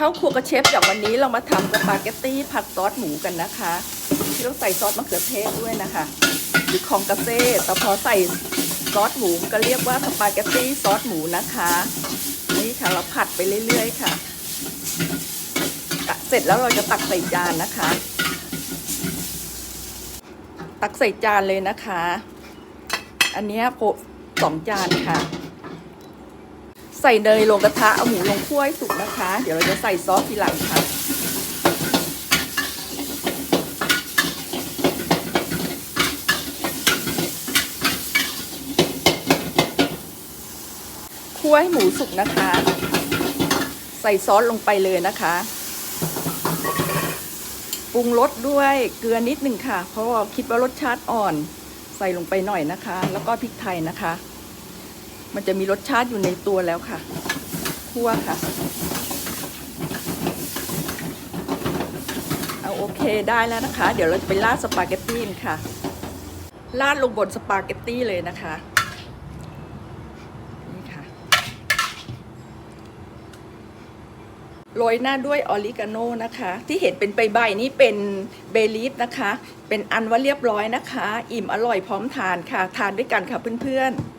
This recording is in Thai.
เข้าครัวกระเชฟอย่างวันนี้เรามาทำสปาเกตตี้ผัดซอสหมูกันนะคะ ที่ต้องใส่ซอสมะเขือเทศด้วยนะคะ หรือคองกาเซ่แต่พอใส่ซอสหมูก็เรียกว่าสปาเกตตี้ซอสหมูนะคะ นี่ค่ะเราผัดไปเรื่อยๆค่ะ เสร็จแล้วเราจะตักใส่จานนะคะ ตักใส่จานเลยนะคะ อันนี้ยโพสองจานค่ะ ใส่เนยลงกระทะเอาหมูลงคั่วให้สุกนะคะ เดี๋ยวเราจะใส่ซอสทีหลังค่ะคั่วให้หมูสุกนะคะ ใส่ซอสลงไปเลยนะคะปรุงรสด้วยเกลือนิดหนึ่งค่ะ เพราะว่าคิดว่ารสชาติอ่อนใส่ลงไปหน่อยนะคะ แล้วก็พริกไทยนะคะ มันจะมีรสชาติอยู่ในตัวแล้วค่ะคั่วค่ะ เอาโอเคได้แล้วนะคะ เดี๋ยวเราจะไปราดสปาเกตตี้ค่ะราดลงบนสปาเกตตี้เลยนะคะนี่ค่ะโรยหน้าด้วยออริกาโนนะคะ ที่เห็นเป็นใบๆนี่เป็นเบลีฟนะคะ เป็นอันว่าเรียบร้อยนะคะ อิ่มอร่อยพร้อมทานค่ะ ทานด้วยกันค่ะเพื่อนๆ